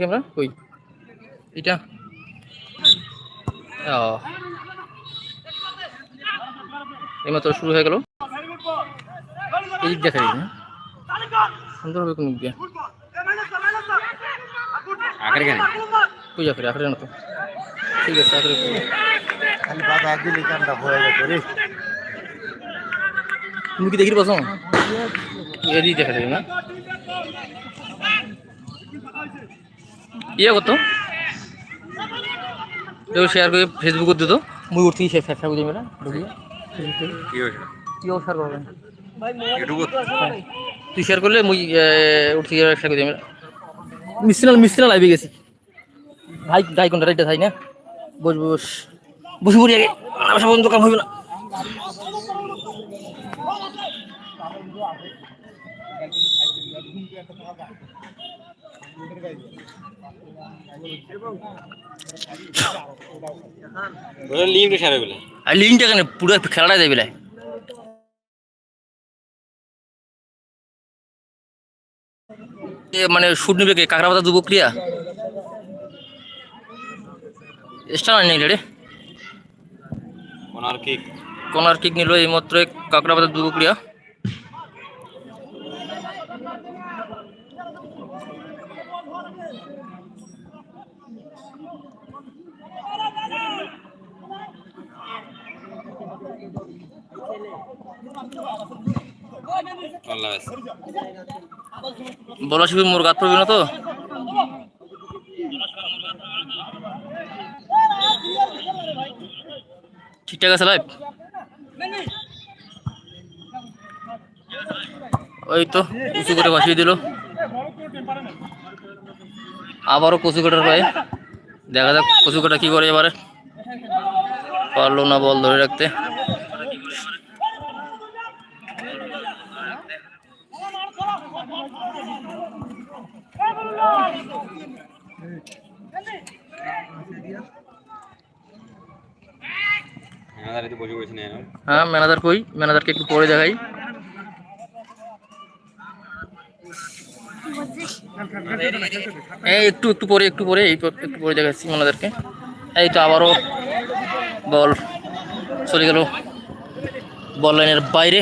Camera? কই? এটা এইমাত্র শুরু হয়ে গেল। এই দিক দেখা দিই না সুন্দর হবে কোন দিক দিয়ে? আকারে কেন কই আখরে আখরে না তো। ঠিক আছে আখরে খালি বাধা দিলে কামটা হয়ে যেত রে। তুমি কি দেখি পাস এদিক দেখা দিই না ইয়ে করতো। এও শেয়ার করে ফেসবুকত দিত। মুই উঠি শেয়ার করে দিই মেলা ঢুকিয়ে কি শেয়ার করবেন তুই শেয়ার করলে মুই উঠি শেয়ার করে দিই মেলা মিস্ত্রি মিস্ত্রি লাইভে গেছি। ভাই ভাই কোনটা রাইটটা থাই না। বস বস বসে। পড়ি আগে। আমার সব দোকান হবে না। বলে আর লিঙ্কটা কেন পুরো খেলাটা এ মানে শুট নেবে কে? কাঁকড়া পাতা দুবো ক্রিয়া এক্সট্রা নেই রে। ওনার কি কর্নার কিক নিল এই মাত্র কাঁকড়া পাতা দুবো ক্রিয়া। বলা শিবির মোর গাত পড়বি না তো? ঠিকঠাক আছে লাইভ ওই তো, উঁচু করে বসিয়ে দিল। আবারও কচু কাটার পায়ে দেখা যাক কচু কাটা কি করে এবারে। পারল না বল ধরে রাখতে। হ্যাঁ নিয়ে হ্যাঁ ম্যানেজার কই? ম্যানেজারকে একটু পরে দেখাই। এই একটু একটু পরে একটু পরে, এই একটু পরে দেখাচ্ছি ম্যানেজারকে এই তো আবারও বল চলে গেল বল লাইনের বাইরে।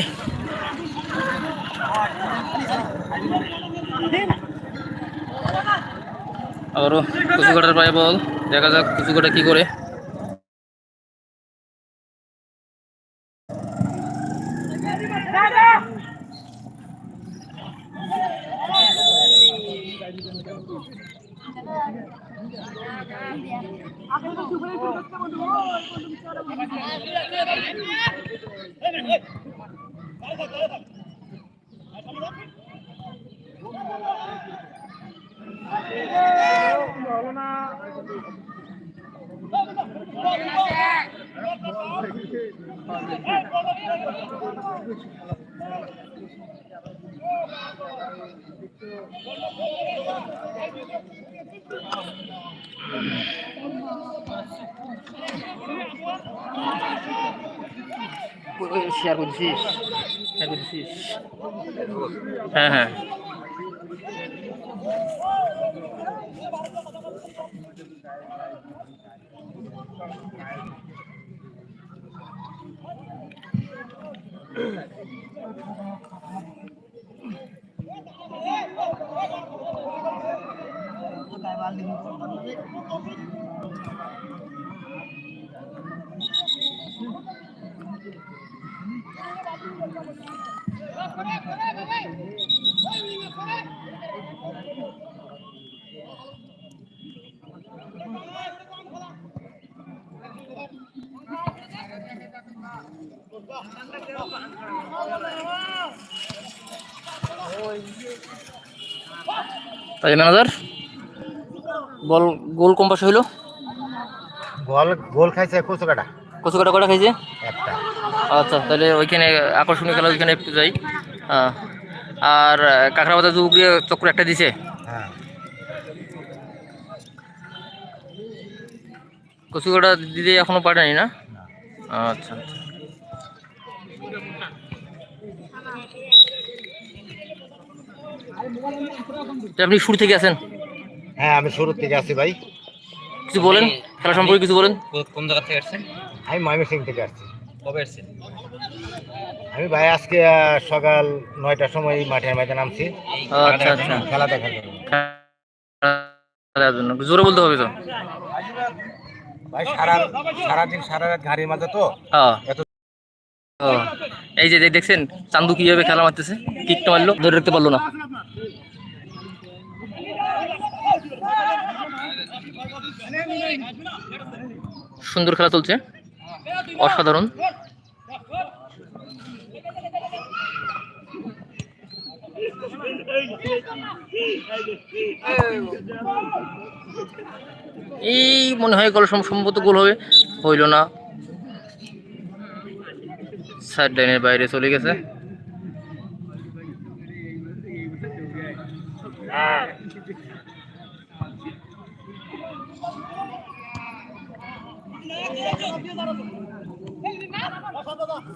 আবারও কুচুকাটার পায়ে বল, দেখা যাক কুচুকাটা কি করে। হলো না Thank you. শেয়ার করছিস শেয়ার হ্যাঁ হ্যাঁ তাই ম্যানেজার বল গোল কম পাশে হইল? গোল গোল খাইছে কচু কাটা কচু কাটা কটা খাইছে? একটা। আচ্ছা তাহলে ওইখানে আকর্ষণীয় খেলা ওইখানে একটু যাই। হ্যাঁ। আর কাঁকড়া পাতা দুপুরে চক্র একটা দিছে? হ্যাঁ। কচু কাটা দিতে এখনও পারেনি না? আচ্ছা আচ্ছা। আপনি শুরু থেকে আছেন? হ্যাঁ আমি শুরুর থেকে আছি ভাই। কিছু বলেন? খেলা সম্পর্কে কিছু বলেন? কোন জায়গা থেকে আসছেন? আমি ময়মনসিং থেকে আসছি। কবে আসছেন? আমি ভাই আজকে সকাল নয়টার সময় মাঠের ময়দানে নামছি। আচ্ছা আচ্ছা। খেলা দেখার জন্য। জোরে বলতে হবে তো? ভাই সারা সারাদিন সারা রাত গাড়ির মাঝে তো। এত- এই যে যে দেখছেন চান্দু কীভাবে খেলা মারতেছে? কিকটা মারলো? ধরে রাখতে পারল না। সুন্দর খেলা চলছে। অসাধারণ। এই মনে হয় গোল সম- সম্ভবত গোল হবে। হইল না। সাইড লাইনের বাইরে চলে গেছে।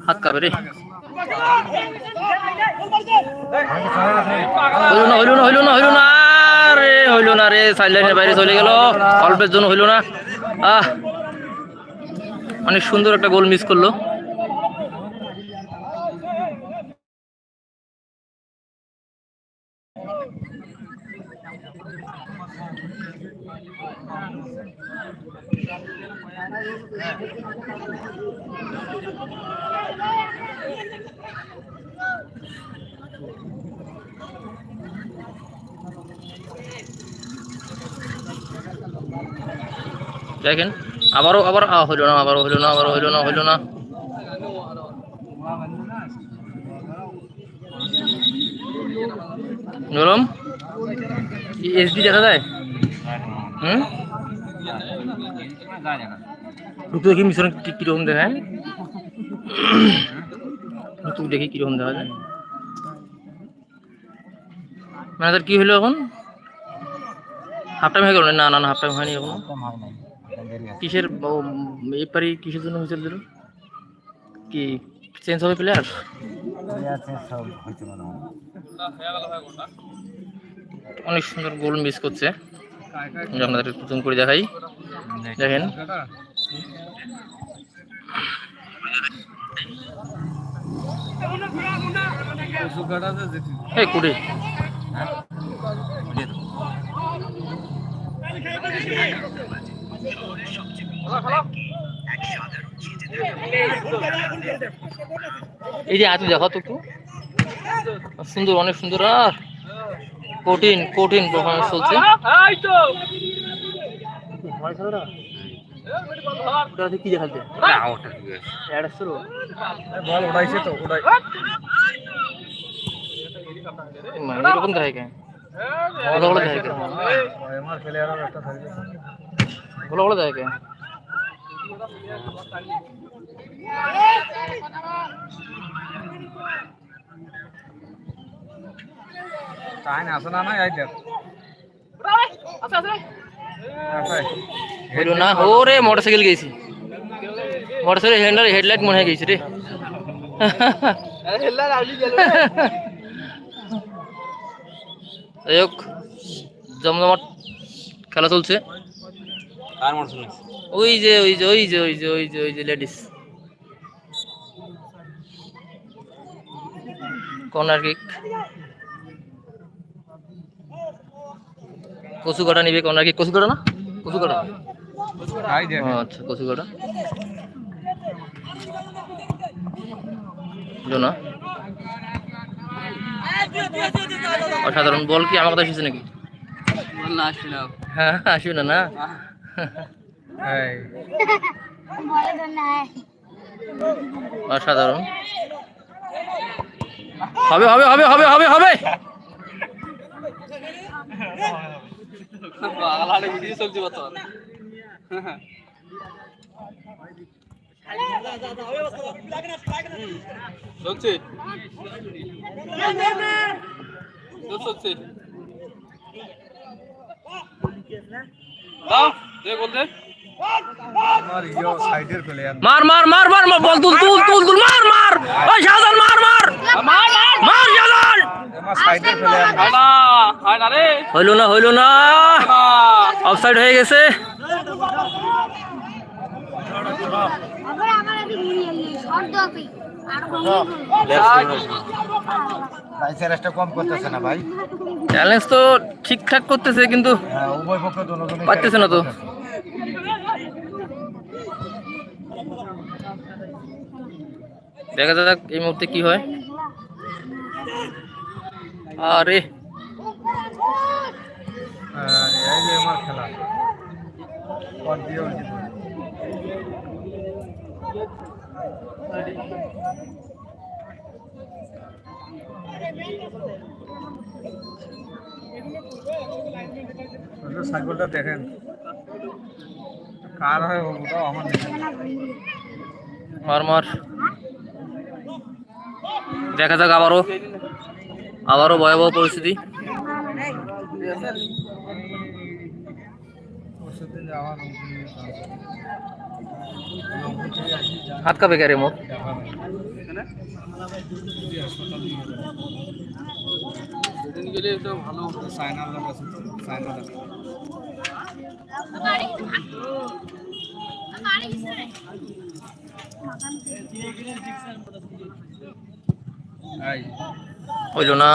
হাত কাবে রে। হইল না হইল না হইল না হইল না রে হইল না রে সাইড লাইনের বাইরে চলে গেল। অল্পের জন্য হইল না। আহ, অনেক সুন্দর একটা গোল মিস করল। দেখেন আবারও আবার আ, হইল না আবারও হইল না আবারও হইল না হইল না নরম এসডি দেখা যায় হুম ঢুকতে দেখি মিশন কি কীরকম দেখায় ঢুকতে দেখি কীরকম দেখা যায় ম্যানেজার কি হলো এখন হাফ টাইম হয়ে গেল না না না হাফ টাইম হয়নি এখনও কিসের এই কিসের জন্য হুইসেল দিল কি চেঞ্জ হবে প্লেয়ার অনেক সুন্দর গোল মিস করছে আপনাদের প্রথম করে দেখাই দেখেন এই কুড়ি। এই যে হাতে দেখো তো সুন্দর অনেক সুন্দর। আর কঠিন কঠিন পারফরমেন্স চলছে। ওটাতে কি দেখাচ্ছে? না ওটা আছে। অ্যাড শুরু। বল উড়াইছে তো উড়াই মানে এরকম দেখায় কেন? ভালো ভালো দেখায় কেন? আমার প্লেয়ার একটা থাকবে ভালো ভালো দেখায় কেন তাই না আসে না না এই দেখ হইল না ওরে মোটরসাইকেল গেছি মোটরসাইকেল হ্যান্ডার হেডলাইট মনে হয় গেছি রে যাই হোক জমজমাট খেলা চলছে ওই যে ওই যে ওই যে ওই যে ওই যে ওই যে লেডিস কর্নার কিক কচু কাটা নিবে কর্নার কিক কচু কাটা না কচু কাটা আচ্ছা কচু কাটা না অসাধারণ বল কি আমার কথা এসেছে নাকি? না হ্যাঁ আসবে না না? অসাধারণ। হবে হবে হবে হবে হবে হবে। ভিডিও চলছে বর্তমান। চলছে? চলছে। মার মার মার মার বল তুল তুল তুল তুল মার মার। ওই শাহজান মার মার। মার মার। শাহজান হইল না হইল না। অফসাইড হয়ে গেছে। চ্যালেঞ্জ তো ঠিকঠাক করতেছে কিন্তু হ্যাঁ, পারতেছে না তো। দেখা যাক এই মুহূর্তে কি হয়। আরে। এই যে আমার খেলা। সাইকেলটা দেখেন। কার হয় আমার মার মার দেখা যাক আবারও। আবারও ভয়াবহ পরিস্থিতি। হাত কাপে কে রে তো ভালো হইল না